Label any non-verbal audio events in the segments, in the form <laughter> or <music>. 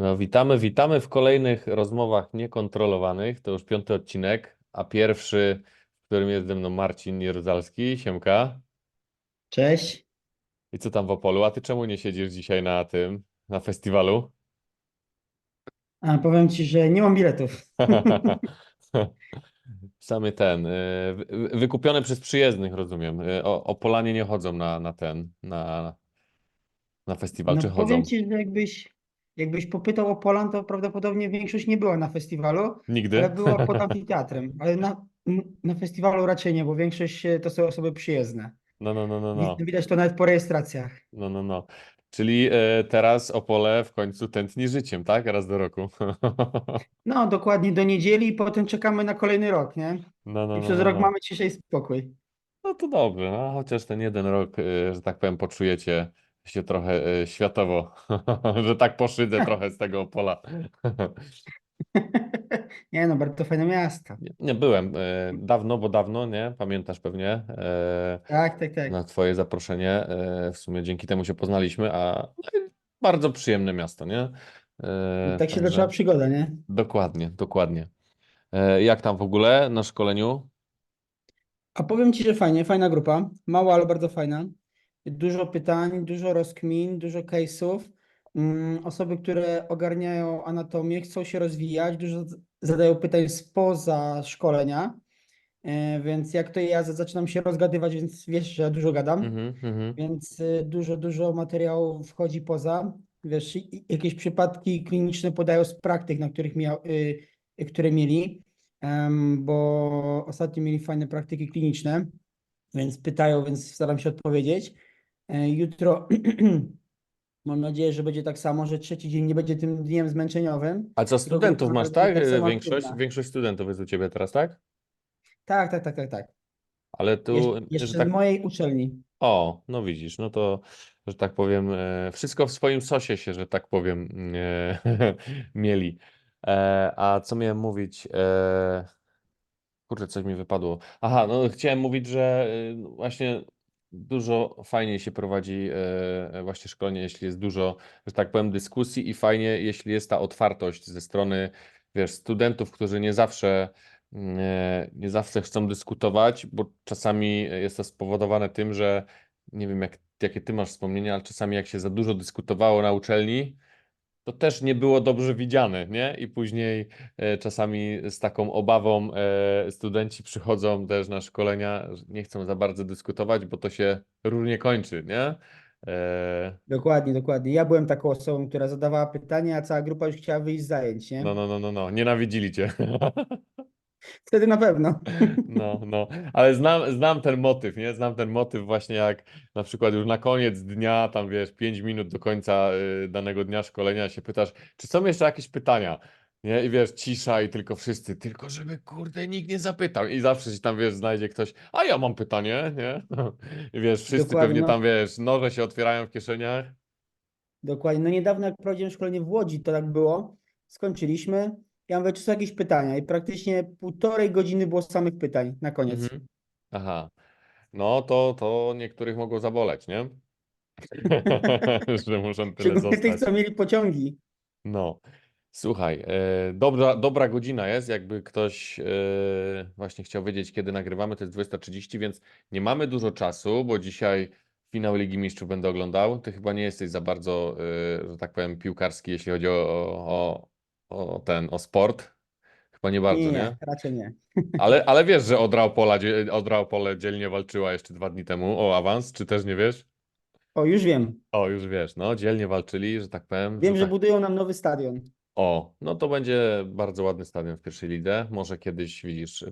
No, witamy, witamy w kolejnych rozmowach niekontrolowanych. To już piąty odcinek, a pierwszy, w którym jest ze mną Marcin Jeruzalski. Siemka. Cześć. I co tam w Opolu? A ty czemu nie siedzisz dzisiaj na tym, na festiwalu? A, powiem ci, że nie mam biletów. <laughs> Samy ten, y, wy- wykupione przez przyjezdnych, rozumiem. Y, O, Opolanie nie chodzą na, na ten, na, na festiwal, No czy powiem chodzą? ci, że jakbyś, jakbyś popytał o Polan, to prawdopodobnie większość nie była na festiwalu, ale Nigdy? była <laughs> pod amfiteatrem. Ale na, na festiwalu raczej nie, bo większość e, to są osoby przyjezdne. No, no, no, no, no. Widać to nawet po rejestracjach. No, no, no. Czyli e, teraz Opole w końcu tętni życiem, tak? Raz do roku. <laughs> No, dokładnie do niedzieli i potem czekamy na kolejny rok, nie? No, no, I no, przez no, rok no. mamy ciszej spokój. No to dobrze, no chociaż ten jeden rok, e, że tak powiem, poczujecie się trochę e, światowo, <laughs> że tak poszydzę trochę z tego Opola. <laughs> Nie no, bardzo fajne miasto. Nie, nie byłem e, dawno, bo dawno, nie? Pamiętasz pewnie e, Tak, tak, tak. na twoje zaproszenie. W sumie dzięki temu się poznaliśmy, a no i bardzo przyjemne miasto, nie? Tak się także- zaczęła przygoda, nie? Dokładnie, dokładnie. E, Jak tam w ogóle na szkoleniu? A powiem Ci, że fajnie, fajna grupa, mała, ale bardzo fajna. Dużo pytań, dużo rozkmin, dużo case'ów. Mm, Osoby, które ogarniają anatomię, chcą się rozwijać, dużo zadają pytań spoza szkolenia. E, Więc jak to ja za- zaczynam się rozgadywać, więc wiesz, że ja dużo gadam, Mhm, mhm. więc y, dużo, dużo materiału wchodzi poza. Wiesz, jakieś przypadki kliniczne podają z praktyk, na których miał, y, y, które mieli, em, bo ostatnio mieli fajne praktyki kliniczne, więc pytają, więc staram się odpowiedzieć. E, Jutro <clears throat> mam nadzieję, że będzie tak samo, że trzeci dzień nie będzie tym dniem zmęczeniowym. A co studentów masz, tak? tak samo Większość, aktywna. większość studentów jest u ciebie teraz, tak? Tak, tak, tak, tak, tak. Ale tu, Jeszcze, że jeszcze tak z mojej uczelni. O, no widzisz, no to, że tak powiem, e, wszystko w swoim sosie się, że tak powiem, e, <laughs> mieli. E, a co miałem mówić? E, kurczę, coś mi wypadło. Aha, no chciałem mówić, że e, właśnie dużo fajniej się prowadzi e, właśnie szkolenie, jeśli jest dużo, że tak powiem, dyskusji i fajnie, jeśli jest ta otwartość ze strony, wiesz, studentów, którzy nie zawsze nie, nie zawsze chcą dyskutować, bo czasami jest to spowodowane tym, że nie wiem, jak, jakie ty masz wspomnienia, ale czasami jak się za dużo dyskutowało na uczelni, to też nie było dobrze widziane, nie? I później e, czasami z taką obawą e, studenci przychodzą też na szkolenia, nie chcą za bardzo dyskutować, bo to się różnie kończy, nie? E, Dokładnie, dokładnie. Ja byłem taką osobą, która zadawała pytania, a cała grupa już chciała wyjść z zajęć, nie? no, no, no, no, no, nienawidzili cię. <laughs> Wtedy na pewno. <laughs> No, no, ale znam, znam ten motyw, nie? Znam ten motyw właśnie jak na przykład już na koniec dnia, tam wiesz, 5 minut do końca y, danego dnia szkolenia się pytasz, czy są jeszcze jakieś pytania? Nie? I wiesz, cisza i tylko wszyscy, tylko żeby kurde nikt nie zapytał. I zawsze się tam wiesz, znajdzie ktoś, a ja mam pytanie, nie? <laughs> I wiesz, wszyscy Dokładnie, pewnie tam wiesz, noże się otwierają w kieszeniach. Dokładnie. No niedawno jak prowadziłem szkolenie w Łodzi, to tak było. Skończyliśmy. Ja mówię, czy są jakieś pytania? I praktycznie półtorej godziny było samych pytań na koniec. Mhm. Aha. No to, to niektórych mogło zaboleć, nie? <laughs> Że muszą tyle Szczególnie tych, zostać. co mieli pociągi. No, słuchaj, e, dobra, dobra godzina jest, jakby ktoś e, właśnie chciał wiedzieć, kiedy nagrywamy, to jest 20.30, więc nie mamy dużo czasu, bo dzisiaj finał Ligi Mistrzów będę oglądał. Ty chyba nie jesteś za bardzo, e, że tak powiem, piłkarski, jeśli chodzi o, o, o ten, o sport. Chyba nie bardzo, nie, nie? nie, raczej nie. Ale, <laughs> ale wiesz, że Odra Opola, dzie- Odra Opole dzielnie walczyła jeszcze dwa dni temu o awans, czy też nie wiesz? O, już wiem. O, już wiesz, no, dzielnie walczyli, że tak powiem. Wiem, w że rzutach budują nam nowy stadion. O, no to będzie bardzo ładny stadion w pierwszej lidze. Może kiedyś widzisz.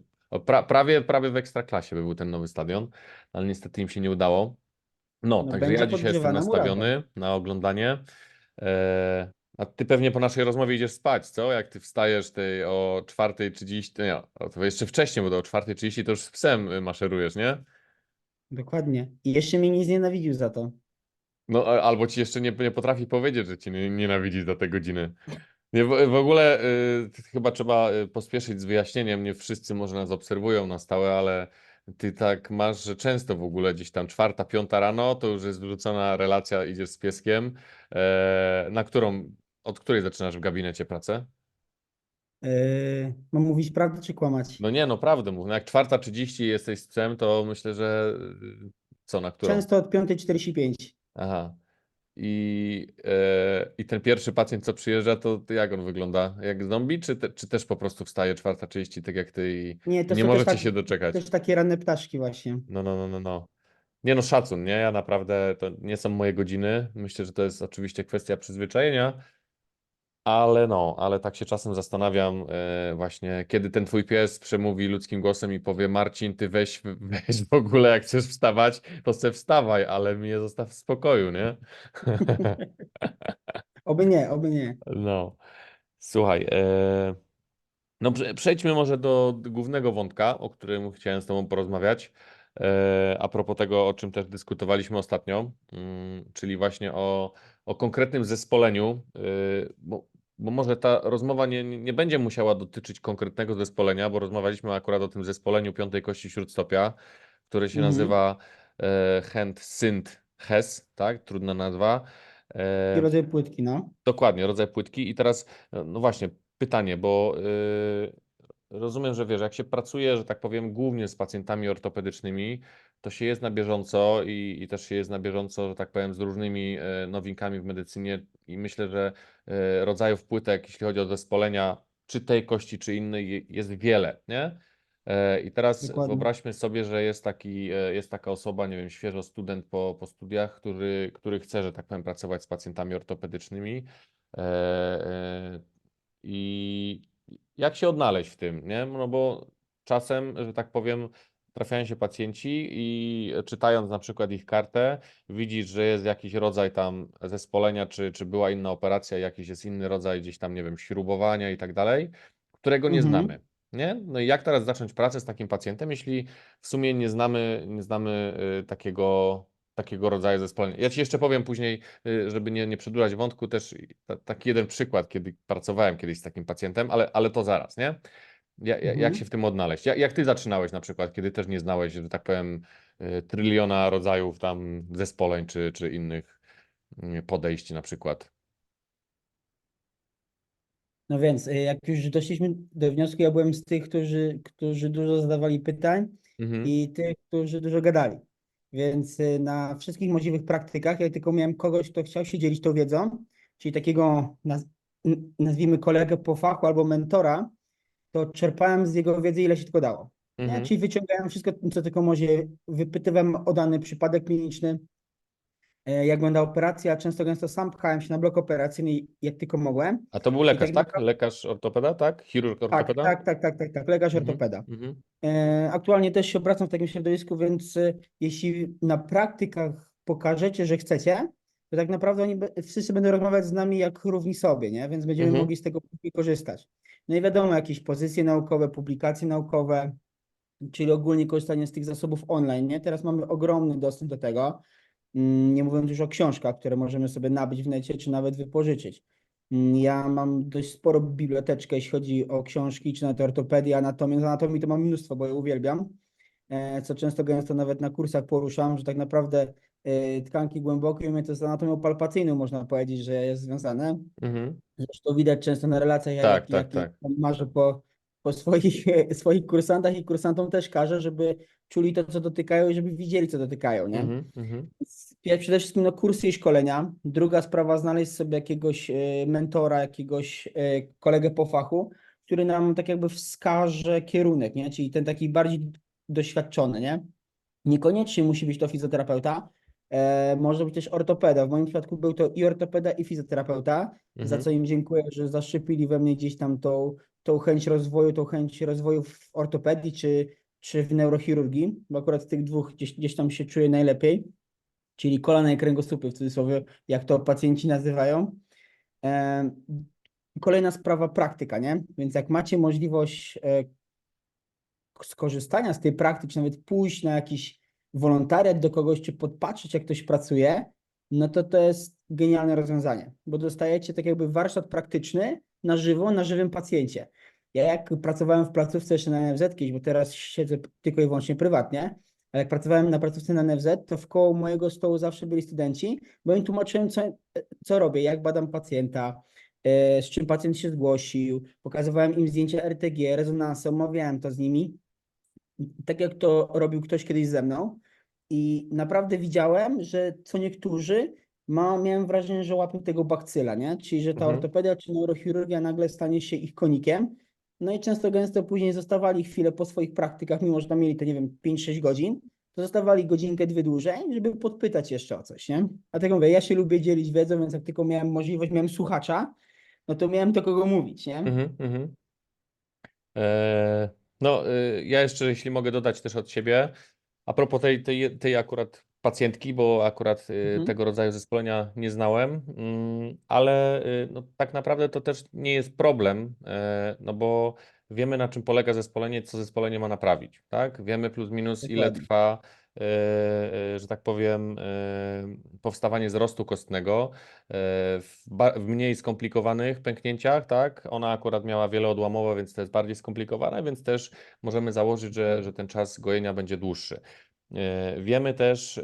Pra, prawie, prawie w ekstraklasie by był ten nowy stadion, ale niestety im się nie udało. No, No, także ja dzisiaj jestem nastawiony na oglądanie. E, a ty pewnie po naszej rozmowie idziesz spać, co? Jak ty wstajesz tej o 4.30, nie, o, to jeszcze wcześniej, bo do 4.30 to już z psem y, maszerujesz, nie? Dokładnie. I jeszcze mnie nie znienawidził za to. No, a- albo ci jeszcze nie, nie potrafi powiedzieć, że cię nie- nienawidzi za te godziny. Nie, w, w ogóle y, chyba trzeba y, pospieszyć z wyjaśnieniem. Nie wszyscy może nas obserwują na stałe, ale ty tak masz, że często w ogóle gdzieś tam czwarta, piąta rano to już jest wrzucona relacja, idziesz z pieskiem, e, na którą od której zaczynasz w gabinecie pracę? Yy, mam mówić prawdę czy kłamać? No nie, no prawdę mów. No jak czwarta 30 jesteś z psem, to myślę, że y, co, na którą? Często od 5.45. Aha. I, e, I ten pierwszy pacjent, co przyjeżdża, to jak on wygląda? Jak zombie, czy, te, czy też po prostu wstaje 4.30, tak jak ty i Nie, to nie możecie tak, się doczekać? też takie ranne ptaszki właśnie. No, no, no, no, no. Nie no, szacun, nie? Ja naprawdę, to nie są moje godziny. Myślę, że to jest oczywiście kwestia przyzwyczajenia, ale no, ale tak się czasem zastanawiam e, właśnie, kiedy ten twój pies przemówi ludzkim głosem i powie Marcin, ty weź, weź w ogóle, jak chcesz wstawać, to se wstawaj, ale mnie zostaw w spokoju, nie? <laughs> Oby nie, oby nie. No, słuchaj, e, no prze- przejdźmy może do głównego wątka, o którym chciałem z Tobą porozmawiać, e, a propos tego, o czym też dyskutowaliśmy ostatnio, mm, czyli właśnie o, o konkretnym zespoleniu, bo, bo może ta rozmowa nie, nie będzie musiała dotyczyć konkretnego zespolenia, bo rozmawialiśmy akurat o tym zespoleniu piątej kości śródstopia, które się Mhm. nazywa e, Hand Synt Hes, tak? Trudna nazwa. E, rodzaj płytki, no. Dokładnie, rodzaj płytki. I teraz, e, no właśnie, pytanie, bo yy, rozumiem, że wiesz, jak się pracuje, że tak powiem, głównie z pacjentami ortopedycznymi, to się jest na bieżąco i, i też się jest na bieżąco, że tak powiem, z różnymi e, nowinkami w medycynie i myślę, że e, rodzajów płytek, jeśli chodzi o zespolenia, czy tej kości, czy innej, je- jest wiele, nie? E, I teraz Dokładnie. wyobraźmy sobie, że jest taki, jest taka osoba, nie wiem, świeżo student po, po studiach, który, który chce, że tak powiem, pracować z pacjentami ortopedycznymi. I jak się odnaleźć w tym, nie? No bo czasem, że tak powiem, trafiają się pacjenci i czytając na przykład ich kartę, widzisz, że jest jakiś rodzaj tam zespolenia, czy, czy była inna operacja, jakiś jest inny rodzaj gdzieś tam, nie wiem, śrubowania i tak dalej, którego nie Mhm. znamy. Nie? No i jak teraz zacząć pracę z takim pacjentem, jeśli w sumie nie znamy, nie znamy y, takiego, takiego rodzaju zespolenia? Ja Ci jeszcze powiem później, y, żeby nie, nie przedłużać wątku, też ta, taki jeden przykład, kiedy pracowałem kiedyś z takim pacjentem, ale, ale to zaraz, nie? Ja, ja, jak Mhm. się w tym odnaleźć? Jak, jak Ty zaczynałeś na przykład, kiedy też nie znałeś, że tak powiem, y, tryliona rodzajów tam zespoleń, czy, czy innych y, podejść na przykład? No więc, y, jak już doszliśmy do wniosku, ja byłem z tych, którzy, którzy dużo zadawali pytań Mhm. i tych, którzy dużo gadali. Więc y, na wszystkich możliwych praktykach, jak tylko miałem kogoś, kto chciał się dzielić tą wiedzą, czyli takiego, naz nazwijmy kolegę po fachu albo mentora, to czerpałem z jego wiedzy, ile się tylko dało. Mhm. Czyli wyciągałem wszystko, co tylko może, wypytywałem o dany przypadek kliniczny, e, jak wygląda operacja, często gęsto sam pchałem się na blok operacyjny, jak tylko mogłem. A to był lekarz, tak tak? Lekarz ortopeda, tak? Chirurg Tak, ortopeda? tak, tak, tak, tak, tak, lekarz Mhm. ortopeda. Mhm. E, Aktualnie też się obracam w takim środowisku, więc e, jeśli na praktykach pokażecie, że chcecie, to tak naprawdę oni wszyscy będą rozmawiać z nami jak równi sobie, nie? Więc będziemy Mhm. mogli z tego korzystać. No i wiadomo, jakieś pozycje naukowe, publikacje naukowe, czyli ogólnie korzystanie z tych zasobów online, nie? Teraz mamy ogromny dostęp do tego, Mm, nie mówiąc już o książkach, które możemy sobie nabyć w necie, czy nawet wypożyczyć. Mm, Ja mam dość sporo biblioteczkę, jeśli chodzi o książki, czy nawet ortopedię, anatomię. Z anatomii to mam mnóstwo, bo je uwielbiam, e, co często gęsto nawet na kursach poruszam, że tak naprawdę tkanki głębokie, u mnie to z anatomią palpacyjną można powiedzieć, że jest związane. Mhm. Zresztą widać często na relacjach, jak, Tak, jak, tak, jak tak. marzę po, po swoich, <laughs> swoich kursantach i kursantom też każę, żeby czuli to, co dotykają i żeby widzieli, co dotykają, nie? Mhm. Mhm. Przede wszystkim no, kursy i szkolenia. Druga sprawa, znaleźć sobie jakiegoś e, mentora, jakiegoś e, kolegę po fachu, który nam tak jakby wskaże kierunek, nie? Czyli ten taki bardziej doświadczony, nie? Niekoniecznie musi być to fizjoterapeuta, może być też ortopeda. W moim przypadku był to i ortopeda, i fizjoterapeuta, za Mhm. co im dziękuję, że zaszczepili we mnie gdzieś tam tą, tą chęć rozwoju, tą chęć rozwoju w ortopedii czy, czy w neurochirurgii, bo akurat z tych dwóch gdzieś, gdzieś tam się czuję najlepiej czyli kolana i kręgosłupy w cudzysłowie, jak to pacjenci nazywają. Em, Kolejna sprawa praktyka, nie? Więc jak macie możliwość e, skorzystania z tej praktyki, czy nawet pójść na jakiś wolontariat do kogoś, czy podpatrzeć, jak ktoś pracuje, no to to jest genialne rozwiązanie, bo dostajecie tak jakby warsztat praktyczny na żywo, na żywym pacjencie. Ja jak pracowałem w placówce jeszcze na NFZ kiedyś, bo teraz siedzę tylko i wyłącznie prywatnie, ale jak pracowałem na placówce na NFZ, to w koło mojego stołu zawsze byli studenci, bo im tłumaczyłem, co, co robię, jak badam pacjenta, e, z czym pacjent się zgłosił, pokazywałem im zdjęcia RTG, rezonanse, omawiałem to z nimi, tak jak to robił ktoś kiedyś ze mną i naprawdę widziałem, że co niektórzy ma, miałem wrażenie, że łapią tego bakcyla, nie? Czyli, że ta Mhm. ortopedia czy neurochirurgia nagle stanie się ich konikiem, no i często gęsto później zostawali chwilę po swoich praktykach, mimo że tam mieli to, nie wiem, 5-6 godzin, to zostawali godzinkę, dwie dłużej, żeby podpytać jeszcze o coś, nie? Dlatego mówię, ja się lubię dzielić wiedzą, więc jak tylko miałem możliwość, miałem słuchacza, no to miałem do kogo mówić, nie? Mhm, mhm. E, No, y, ja jeszcze, jeśli mogę dodać też od siebie, a propos tej, tej, tej akurat pacjentki, bo akurat y, Mhm. tego rodzaju zespolenia nie znałem, mm, ale y, no, tak naprawdę to też nie jest problem, e, no bo wiemy na czym polega zespolenie, co zespolenie ma naprawić, tak? Wiemy plus minus ile trwa, że tak powiem, e, powstawanie wzrostu kostnego e, w, mniej skomplikowanych pęknięciach, tak? Ona akurat miała wieloodłamowe, więc to jest bardziej skomplikowane, więc też możemy założyć, że, że ten czas gojenia będzie dłuższy. E, Wiemy też, e,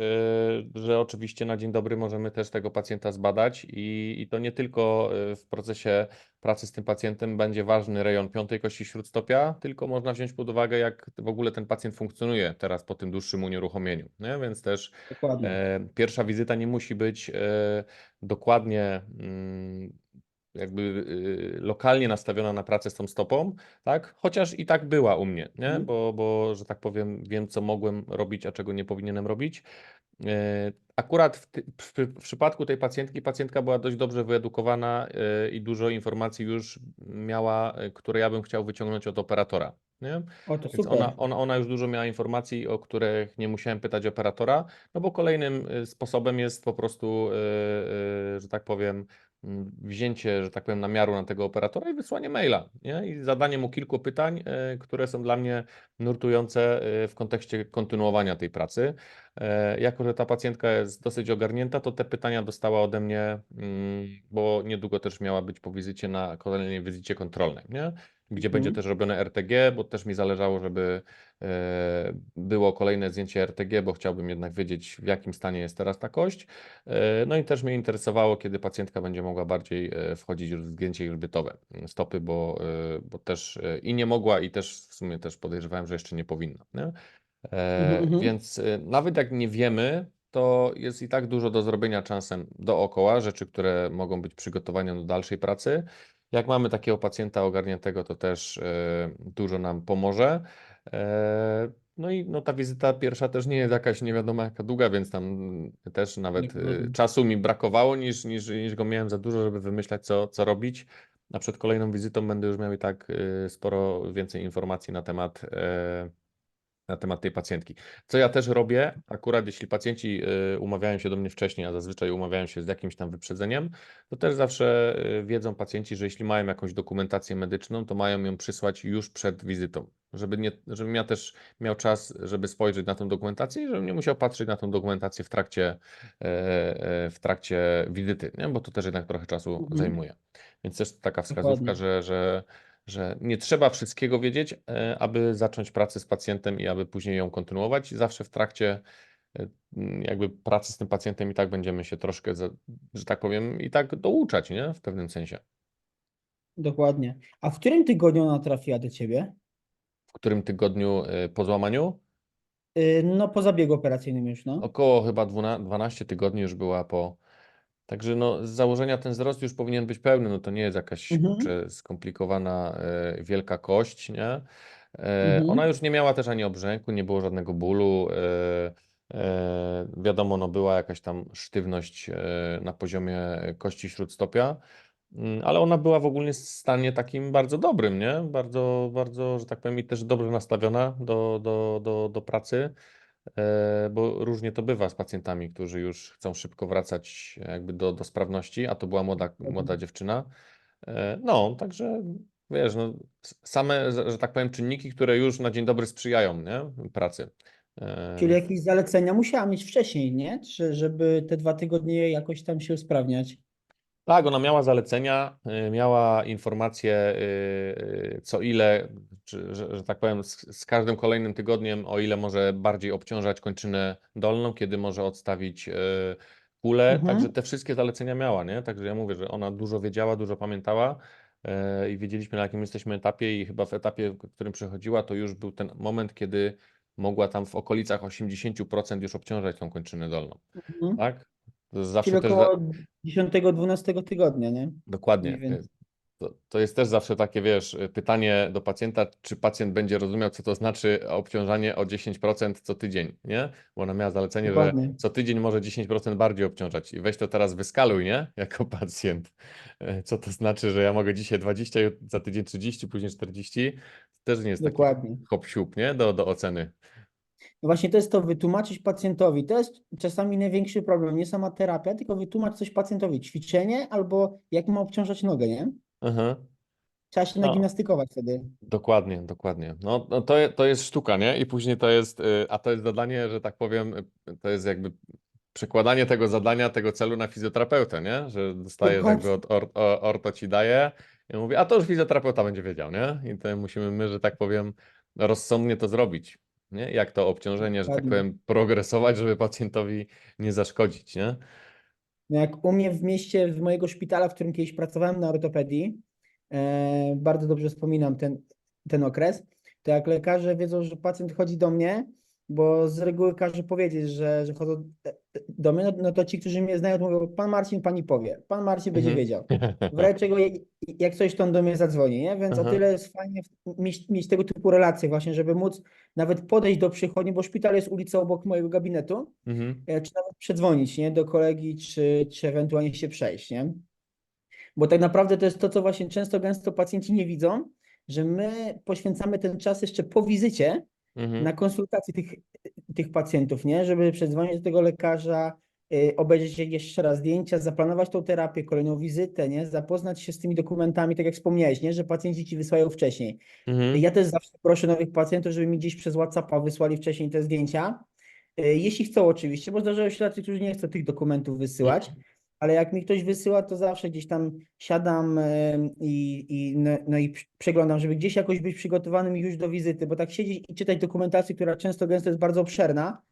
że oczywiście na dzień dobry możemy też tego pacjenta zbadać i, i to nie tylko e, w procesie pracy z tym pacjentem będzie ważny rejon piątej kości śródstopia, tylko można wziąć pod uwagę, jak w ogóle ten pacjent funkcjonuje teraz po tym dłuższym unieruchomieniu. Nie? Więc też. E, Pierwsza wizyta nie musi być e, dokładnie mm, jakby y, lokalnie nastawiona na pracę z tą stopą, tak? Chociaż i tak była u mnie, nie? Mhm. Bo, bo, że tak powiem, wiem, co mogłem robić, a czego nie powinienem robić. E, Akurat w, ty, w, przypadku tej pacjentki, pacjentka była dość dobrze wyedukowana e, i dużo informacji już miała, e, które ja bym chciał wyciągnąć od operatora. Nie? O, to Więc super. ona, ona, ona już dużo miała informacji, o których nie musiałem pytać operatora, no bo kolejnym sposobem jest po prostu, że tak powiem, wzięcie, że tak powiem, namiaru na tego operatora i wysłanie maila. Nie? I zadanie mu kilku pytań, y, które są dla mnie nurtujące y, w kontekście kontynuowania tej pracy. E, Jako, że ta pacjentka jest dosyć ogarnięta, to te pytania dostała ode mnie, mm, bo niedługo też miała być po wizycie na kolejnej wizycie kontrolnej, nie? gdzie będzie Mhm. też robione RTG, bo też mi zależało, żeby e, było kolejne zdjęcie RTG, bo chciałbym jednak wiedzieć, w jakim stanie jest teraz ta kość. E, No i też mnie interesowało, kiedy pacjentka będzie mogła bardziej e, wchodzić w zdjęcie już bytowe mm, stopy, bo, e, bo też e, i nie mogła, i też w sumie też podejrzewałem, że jeszcze nie powinna. Nie? E, Mhm, mhm. Więc e, nawet jak nie wiemy, to jest i tak dużo do zrobienia czasem dookoła, rzeczy, które mogą być przygotowaniem do dalszej pracy. Jak mamy takiego pacjenta ogarniętego, to też e, dużo nam pomoże. E, No i no, ta wizyta pierwsza też nie jest jakaś nie wiadomo jaka długa, więc tam też nawet e, czasu mi brakowało niż, niż, niż go miałem za dużo, żeby wymyślać, co, co robić. A przed kolejną wizytą będę już miał i tak e, sporo więcej informacji na temat na temat tej pacjentki. Co ja też robię, akurat jeśli pacjenci y, umawiają się do mnie wcześniej, a zazwyczaj umawiają się z jakimś tam wyprzedzeniem, to też zawsze y, wiedzą pacjenci, że jeśli mają jakąś dokumentację medyczną, to mają ją przysłać już przed wizytą, żeby nie, żebym ja też miał czas, żeby spojrzeć na tą dokumentację i żebym nie musiał patrzeć na tą dokumentację w trakcie, e, e, w trakcie wizyty, nie? bo to też jednak trochę czasu Mhm. zajmuje. Więc też taka wskazówka, Dokładnie. że, że że nie trzeba wszystkiego wiedzieć, e, aby zacząć pracę z pacjentem i aby później ją kontynuować. Zawsze w trakcie e, jakby pracy z tym pacjentem i tak będziemy się troszkę, że tak powiem, i tak douczać, nie? W pewnym sensie. Dokładnie. A w którym tygodniu ona trafiła do ciebie? W którym tygodniu e, po złamaniu? No, po zabiegu operacyjnym już, no. Około chyba 12, 12 tygodni już była po. Także no, z założenia ten wzrost już powinien być pełny. No to nie jest jakaś Mhm. skomplikowana e, wielka kość, nie? E, Mhm. ona już nie miała też ani obrzęku, nie było żadnego bólu. E, wiadomo, no była jakaś tam sztywność na poziomie kości śródstopia. Mm, Ale ona była w ogóle w stanie takim bardzo dobrym, nie? Bardzo, bardzo, że tak powiem, i też dobrze nastawiona do, do, do, do pracy. E, bo różnie to bywa z pacjentami, którzy już chcą szybko wracać jakby do, do sprawności, a to była młoda, młoda dziewczyna. E, No, także wiesz, no, same, że tak powiem, czynniki, które już na dzień dobry sprzyjają, nie? Pracy. E, Czyli jakieś zalecenia musiała mieć wcześniej, nie? Czy żeby te dwa tygodnie jakoś tam się usprawniać? Tak, ona miała zalecenia, y, miała informacje, y, y, co ile, czy, że, że tak powiem, z, z każdym kolejnym tygodniem, o ile może bardziej obciążać kończynę dolną, kiedy może odstawić kulę, Mhm. także te wszystkie zalecenia miała, nie? Także ja mówię, że ona dużo wiedziała, dużo pamiętała i wiedzieliśmy, na jakim jesteśmy etapie i chyba w etapie, w którym przechodziła, to już był ten moment, kiedy mogła tam w okolicach 80% już obciążać tą kończynę dolną, Mhm. tak? Zawsze Czyli też za... około 10-12 tygodnia, nie? Dokładnie. Mniej więcej. To, to jest też zawsze takie, wiesz, pytanie do pacjenta, czy pacjent będzie rozumiał, co to znaczy obciążanie o 10% co tydzień, nie? Bo ona miała zalecenie, że Dokładnie. co tydzień może 10% bardziej obciążać. I weź to teraz wyskaluj, nie? <laughs> Jako pacjent. Y, Co to znaczy, że ja mogę dzisiaj 20, jut- za tydzień 30, później 40? To też nie jest taki Dokładnie. hop siup, nie? Do, do oceny. No właśnie to jest to wytłumaczyć pacjentowi. To jest czasami największy problem. Nie sama terapia, tylko wytłumacz coś pacjentowi. Ćwiczenie albo jak ma obciążać nogę, nie? Aha. Trzeba się No. nagimnastykować wtedy. Dokładnie, dokładnie. No, no to, je- to jest sztuka, nie? I później to jest, y, a to jest zadanie, że tak powiem, y, to jest jakby przekładanie tego zadania, tego celu na fizjoterapeutę, nie? Że dostajesz jakby od or, o- orto ci daje i mówi, a to już fizjoterapeuta będzie wiedział, nie? I to musimy my, że tak powiem, rozsądnie to zrobić, nie? Jak to obciążenie, że tak powiem, progresować, żeby pacjentowi nie zaszkodzić, nie? Jak u mnie w mieście, w mojego szpitala, w którym kiedyś pracowałem na ortopedii, e, bardzo dobrze wspominam ten, ten okres, to jak lekarze wiedzą, że pacjent chodzi do mnie, bo z reguły każe powiedzieć, że, że chodzą do mnie, no, no to ci, którzy mnie znają, mówią, pan Marcin, pani powie, pan Marcin będzie Mhm. wiedział. <laughs> W czego, jak- coś, to on do mnie zadzwoni, nie? Więc o Aha. tyle jest fajnie mieć, mieć tego typu relacje właśnie, żeby móc nawet podejść do przychodni, bo szpital jest ulicą obok mojego gabinetu, Mhm. e, czy nawet przedzwonić, nie, do kolegi, czy, czy ewentualnie się przejść, nie? Bo tak naprawdę to jest to, co właśnie często, gęsto pacjenci nie widzą, że my poświęcamy ten czas jeszcze po wizycie Mhm. na konsultację tych, tych pacjentów, nie? Żeby przedzwonić do tego lekarza, y, obejrzeć jeszcze raz zdjęcia, zaplanować tą terapię, kolejną wizytę, nie? Zapoznać się z tymi dokumentami, tak jak wspomniałeś, nie? Że pacjenci ci wysyłają wcześniej. Mhm. Ja też zawsze proszę nowych pacjentów, żeby mi gdzieś przez WhatsAppa wysłali wcześniej te zdjęcia. Y, Jeśli chcą oczywiście, bo zdarzają się tacy, którzy nie chcą tych dokumentów wysyłać, ale jak mi ktoś wysyła, to zawsze gdzieś tam siadam i, i, no, no i przeglądam, żeby gdzieś jakoś być przygotowanym już do wizyty, bo tak siedzieć i czytać dokumentację, która często gęsto jest bardzo obszerna,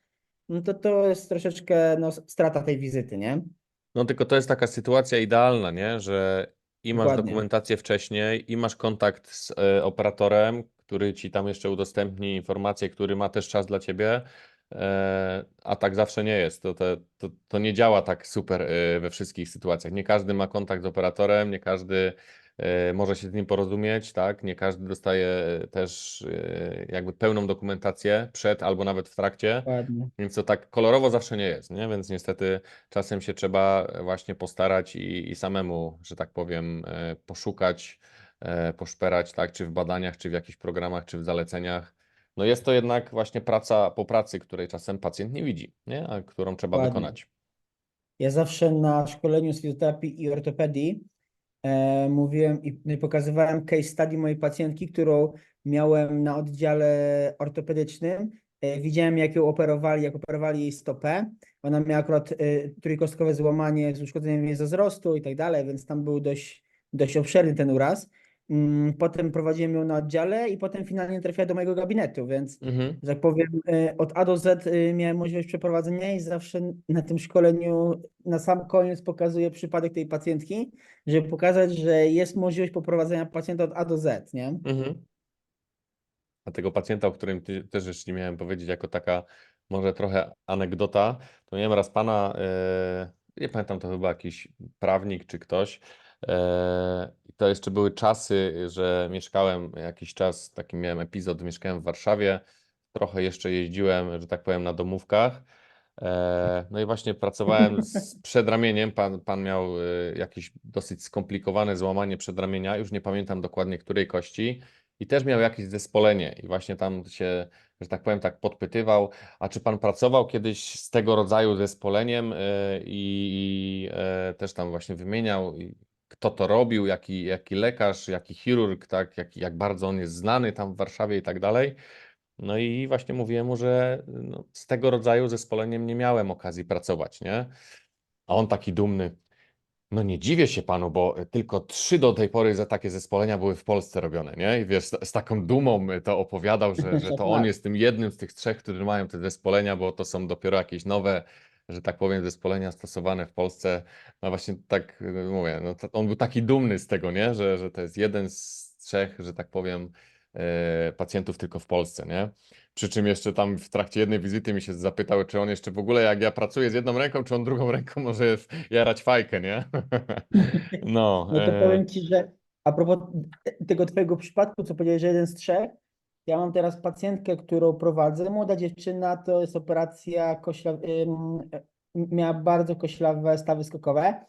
no to to jest troszeczkę no, strata tej wizyty, nie? No tylko to jest taka sytuacja idealna, nie? Że i masz Dokładnie. dokumentację wcześniej, i masz kontakt z e, operatorem, który ci tam jeszcze udostępni informacje, który ma też czas dla ciebie, a tak zawsze nie jest. To, to, to, nie działa tak super e, we wszystkich sytuacjach. Nie każdy ma kontakt z operatorem, nie każdy e, może się z nim porozumieć, tak? Nie każdy dostaje też e, jakby pełną dokumentację przed albo nawet w trakcie. Dokładnie. Więc to tak kolorowo zawsze nie jest, nie? Więc niestety czasem się trzeba właśnie postarać i, i samemu, że tak powiem, poszukać, poszperać, tak? Czy w badaniach, czy w jakichś programach, czy w zaleceniach. No jest to jednak właśnie praca po pracy, której czasem pacjent nie widzi, nie? A którą trzeba Dokładnie. wykonać. Ja zawsze na szkoleniu z fizjoterapii i ortopedii e, mówiłem i no i pokazywałem case study mojej pacjentki, którą miałem na oddziale ortopedycznym. E, widziałem, jak ją operowali, jak operowali jej stopę. Ona miała akurat e, trójkostkowe złamanie z uszkodzeniem mięzozrostu i tak dalej, więc tam był dość, dość obszerny ten uraz. Mm, Potem prowadziłem ją na oddziale i potem finalnie trafiła do mojego gabinetu, więc Mhm. że tak powiem, e, od A do Z e, miałem możliwość przeprowadzenia i zawsze na tym szkoleniu na sam koniec pokazuję przypadek tej pacjentki, żeby pokazać, że jest możliwość poprowadzenia pacjenta od A do Z, nie? Mhm. A tego pacjenta, o którym ty, też jeszcze nie miałem powiedzieć, jako taka może trochę anegdota, to miałem raz pana, e, nie pamiętam, to chyba jakiś prawnik czy ktoś. E, i to jeszcze były czasy, że mieszkałem jakiś czas, taki miałem epizod, mieszkałem w Warszawie, trochę jeszcze jeździłem, że tak powiem, na domówkach. E, No i właśnie pracowałem z <laughs> przedramieniem. Pan, pan miał e, jakieś dosyć skomplikowane złamanie przedramienia, już nie pamiętam dokładnie której kości, i też miał jakieś zespolenie. I właśnie tam się, że tak powiem, tak podpytywał, a czy pan pracował kiedyś z tego rodzaju zespoleniem? I, i też tam właśnie wymieniał, i kto to robił, jaki, jaki lekarz, jaki chirurg, tak, jak, jak bardzo on jest znany tam w Warszawie i tak dalej. No i właśnie mówiłem mu, że no, z tego rodzaju zespoleniem nie miałem okazji pracować, nie? A on taki dumny. No nie dziwię się panu, bo tylko trzy do tej pory za takie zespolenia były w Polsce robione, nie? I wiesz, z, z taką dumą to opowiadał, że, że to <laughs> on Tak. jest tym jednym z tych trzech, którzy mają te zespolenia, bo to są dopiero jakieś nowe, że tak powiem, zespolenia stosowane w Polsce, no właśnie tak y, mówię, no on był taki dumny z tego, nie? Że, że to jest jeden z trzech, że tak powiem, e, pacjentów tylko w Polsce, nie? Przy czym jeszcze tam w trakcie jednej wizyty mi się zapytał, czy on jeszcze w ogóle, jak ja pracuję z jedną ręką, czy on drugą <laughs> ręką może jarać fajkę, nie? <laughs> No, No to e, powiem Ci, że a propos tego Twojego przypadku, co powiedziałeś, że jeden z trzech, ja mam teraz pacjentkę, którą prowadzę, młoda dziewczyna, to jest operacja kośla, miała bardzo koślawe stawy skokowe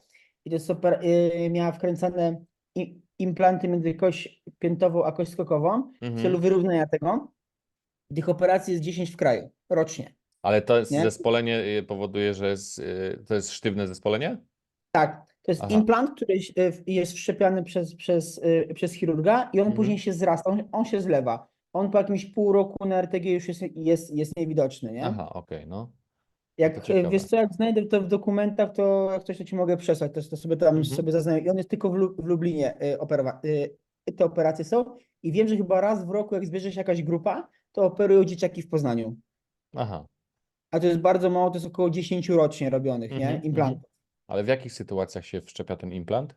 i to jest oper, y, miała wkręcane implanty między kość piętową a kość skokową w mhm. celu wyrównania tego. Tych operacji jest 10 w kraju rocznie. Ale to jest Nie? zespolenie y, powoduje, że jest, y, to jest sztywne zespolenie? Tak, to jest Aha. implant, który jest- wszczepiany przez, przez, przez chirurga i on Mhm. później się zrasta, on, on się zlewa. On po jakimś pół roku na RTG już jest, jest, jest niewidoczny, nie? Aha, okej, no. Jak to y, ciekawe. wiesz co, jak znajdę to w dokumentach, to jak coś to ci mogę przesłać, to, to sobie tam Mhm. sobie zaznaję. I on jest tylko w, Lu- w Lublinie y, operowa- y, te operacje są i wiem, że chyba raz w roku, jak zbierze się jakaś grupa, to operują dzieciaki w Poznaniu. Aha. A to jest bardzo mało, to jest około 10 rocznie robionych, nie? Mhm, Implantów. Ale w jakich sytuacjach się wszczepia ten implant?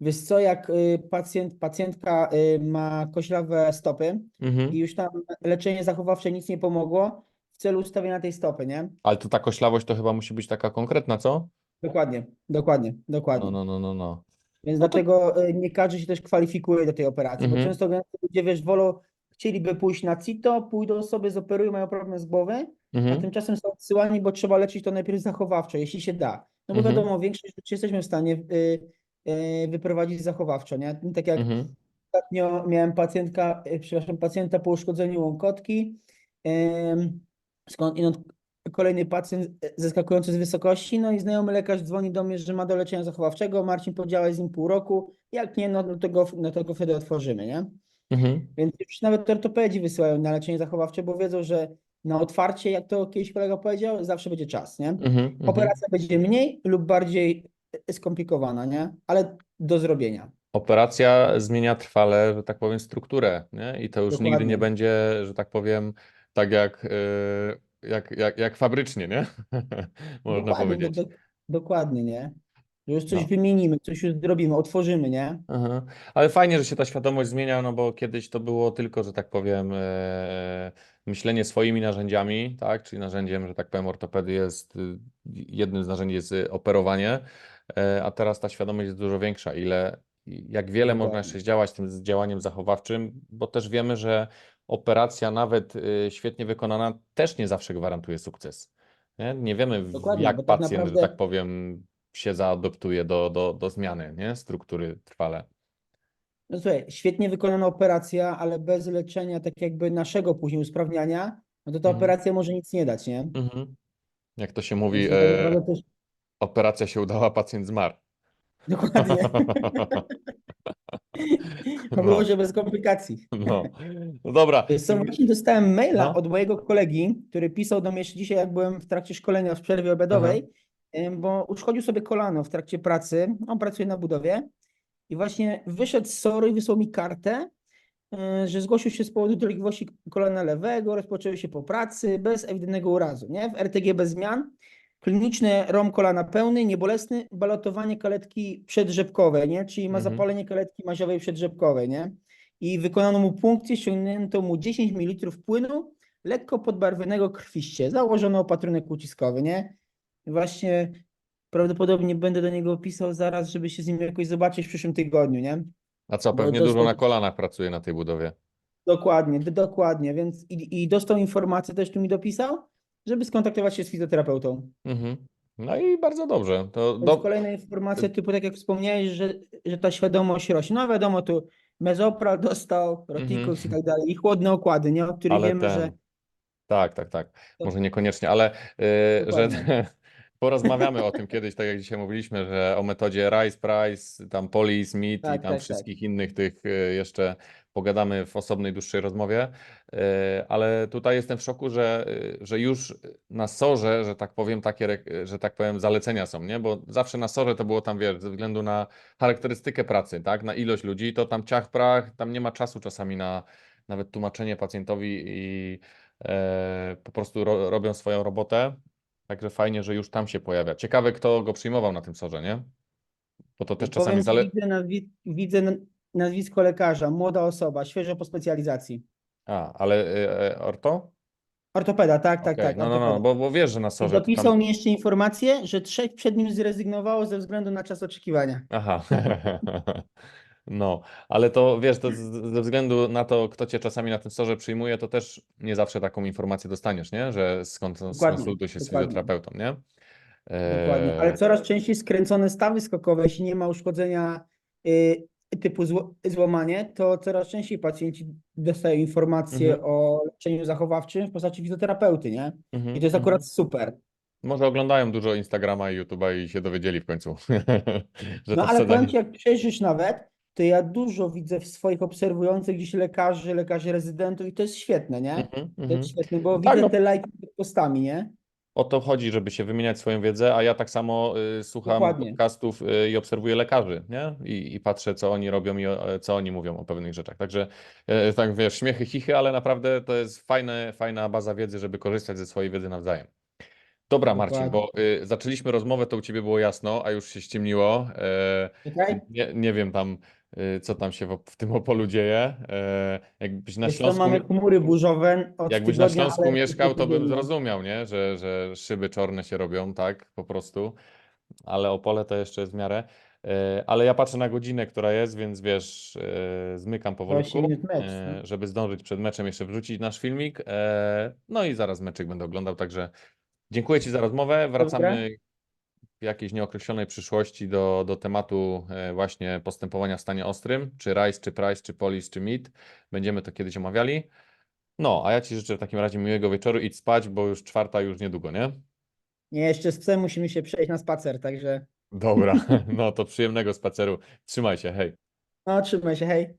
Wiesz co, jak y, pacjent, pacjentka y, ma koślawe stopy Mhm. i już tam leczenie zachowawcze nic nie pomogło w celu ustawienia tej stopy, nie? Ale to ta koślawość to chyba musi być taka konkretna, co? Dokładnie, dokładnie, dokładnie. No, no, no, no, no. Więc no to- dlatego y, nie każdy się też kwalifikuje do tej operacji, bo Mhm. często ludzie, wiesz, wolą, chcieliby pójść na CITO, pójdą sobie, zoperują, mają problem z głowy, a Mhm. tymczasem są odsyłani, bo trzeba leczyć to najpierw zachowawczo, jeśli się da. No bo Mhm. wiadomo, większość rzeczy jesteśmy w stanie y, wyprowadzić zachowawczo, nie? Tak jak Mhm. Ostatnio miałem pacjentka, e, przepraszam, pacjenta po uszkodzeniu łąkotki. Skąd inąd kolejny pacjent e, zeskakujący z wysokości, no i znajomy lekarz dzwoni do mnie, że ma do leczenia zachowawczego. Marcin podziałaj z nim pół roku. Jak nie, no, no, to, go, no to go wtedy otworzymy, nie? Mhm. Więc już nawet ortopedzi wysyłają na leczenie zachowawcze, bo wiedzą, że na otwarcie, jak to kiedyś kolega powiedział, zawsze będzie czas, nie? Mhm. Mhm. Operacja będzie mniej lub bardziej e, skomplikowana, nie? Ale do zrobienia. Operacja zmienia trwale, że tak powiem, strukturę, nie? I to już nigdy nie Dokładnie. będzie, że tak powiem, tak jak, y, jak, jak, jak fabrycznie, nie? <laughs> Można Dokładnie, powiedzieć. Do, do, dokładnie, nie? Już coś No. wymienimy, coś już zrobimy, otworzymy, nie? Aha. Ale fajnie, że się ta świadomość zmienia, no bo kiedyś to było tylko, że tak powiem, e, myślenie swoimi narzędziami, tak? Czyli narzędziem, że tak powiem, ortopedy jest y, jednym z narzędzi jest y, operowanie, a teraz ta świadomość jest dużo większa. Ile, jak wiele można jeszcze działać tym działaniem zachowawczym, bo też wiemy, że operacja nawet y, świetnie wykonana też nie zawsze gwarantuje sukces. Nie, nie wiemy, Dokładnie, jak tak pacjent, że naprawdę- tak powiem, się zaadoptuje do, do, do zmiany, nie? Struktury trwale. No słuchaj, świetnie wykonana operacja, ale bez leczenia tak jakby naszego później usprawniania, no to ta Mhm. operacja może nic nie dać, nie? Mhm. Jak to się mówi, tak e, też, operacja się udała, pacjent zmarł. dokładnie. <laughs> No. Było się bez komplikacji. No, no dobra. Co, właśnie dostałem maila No. od mojego kolegi, który pisał do mnie jeszcze dzisiaj, jak byłem w trakcie szkolenia w przerwie obiadowej, em, bo uszkodził sobie kolano w trakcie pracy. On pracuje na budowie i właśnie wyszedł z SOR-u i wysłał mi kartę, e, że zgłosił się z powodu dolegliwości kolana lewego, rozpoczęły się po pracy bez ewidentnego urazu, nie? W RTG bez zmian. Kliniczny rom kolana pełny, niebolesny, balotowanie kaletki przedrzepkowej, nie? Czyli ma Mhm. zapalenie kaletki maziowej przedrzepkowej, nie? I wykonano mu punkcję, ściągnięto mu 10 ml płynu lekko podbarwionego krwiście. Założono opatrunek uciskowy, nie? Właśnie prawdopodobnie będę do niego pisał zaraz, żeby się z nim jakoś zobaczyć w przyszłym tygodniu, nie? A co, pewnie dostał- dużo na kolanach pracuje na tej budowie. Dokładnie, dokładnie, więc i, i dostał informację, też tu mi dopisał, żeby skontaktować się z fizjoterapeutą. Mhm. No i bardzo dobrze. To do... kolejna informacja, typu tak jak wspomniałeś, że, że ta świadomość rośnie. No wiadomo, tu mezopral <laughs> dostał, roticus i tak dalej, i chłodne okłady, nie? O których Mhm. Ale wiemy, ten- że Tak, tak, tak. Może niekoniecznie, ale y, że. Porozmawiamy o tym kiedyś, tak jak dzisiaj mówiliśmy, że o metodzie Rice Price, tam Poli Smith i Tak, tam tak, tak. wszystkich innych tych y, jeszcze pogadamy w osobnej, dłuższej rozmowie. Y, Ale tutaj jestem w szoku, że, y, że już na sorze, że tak powiem, takie, że tak powiem, zalecenia są, nie? Bo zawsze na sorze to było tam, wiesz, ze względu na charakterystykę pracy, tak? Na ilość ludzi, to tam ciach prach, tam nie ma czasu czasami na nawet tłumaczenie pacjentowi i e, po prostu ro, robią swoją robotę. Także fajnie, że już tam się pojawia. Ciekawe, kto go przyjmował na tym sorze, nie? Bo to też Powiem czasami ci, zależy. widzę, nazwi- widzę nazwisko lekarza, młoda osoba, świeżo po specjalizacji. A, ale e, e, orto? Ortopeda, tak, tak, Okej, tak. No, no, no, ortopeda. bo, bo wiesz, że na I sorze to dopisał tam... mi jeszcze informację, że trzech przed nim zrezygnowało ze względu na czas oczekiwania. Aha. <laughs> No, ale to wiesz, to z- ze względu na to, kto cię czasami na tym sorze przyjmuje, to też nie zawsze taką informację dostaniesz, nie? Że skąd skonsultuj się z dokładnie. fizjoterapeutą, nie? Dokładnie, ale Eee, coraz częściej skręcone stawy skokowe, jeśli nie ma uszkodzenia y, typu zło, złamanie, to coraz częściej pacjenci dostają informacje Mhm. o leczeniu zachowawczym w postaci fizjoterapeuty, nie? mhm, I to jest mhm. akurat super. Może oglądają dużo Instagrama i YouTube'a i się dowiedzieli w końcu, <laughs> że No to ale wcale powiem. Ci, jak przejrzysz nawet, to ja dużo widzę w swoich obserwujących gdzieś lekarzy, lekarzy rezydentów i to jest świetne, nie? Mhm, To mhm. jest świetne, bo Tak, widzę no. te lajki pod postami, nie? O to chodzi, żeby się wymieniać swoją wiedzę, a ja tak samo y, słucham Dokładnie. podcastów y, i obserwuję lekarzy, nie? I, I patrzę, co oni robią i o, co oni mówią o pewnych rzeczach. Także e, tak wiesz, śmiechy, chichy, ale naprawdę to jest fajne, fajna baza wiedzy, żeby korzystać ze swojej wiedzy nawzajem. Dobra, Marcin, bo y, zaczęliśmy rozmowę, to u Ciebie było jasno, a już się ściemniło. E, Czekaj, nie, nie wiem tam, y, co tam się w, w tym Opolu dzieje. E, jakbyś na wiesz Śląsku... mamy chmury burzowe od Jakbyś na Śląsku ale mieszkał, to bym zrozumiał, nie? Że, że szyby czorne się robią, tak? Po prostu. Ale Opole to jeszcze jest w miarę. E, Ale ja patrzę na godzinę, która jest, więc wiesz, e, zmykam powolutku, mecz, żeby zdążyć przed meczem jeszcze wrzucić nasz filmik. E, No i zaraz meczek będę oglądał, także dziękuję Ci za rozmowę. Wracamy w jakiejś nieokreślonej przyszłości do, do tematu e, właśnie postępowania w stanie ostrym, czy RICE, czy PRICE, czy POLIS, czy MIT. Będziemy to kiedyś omawiali. No, a ja Ci życzę w takim razie miłego wieczoru. Idź spać, bo już czwarta już niedługo, nie? Nie, jeszcze z psem musimy się przejść na spacer, także Dobra, <laughs> no to przyjemnego spaceru. Trzymaj się, hej. no trzymaj się, hej.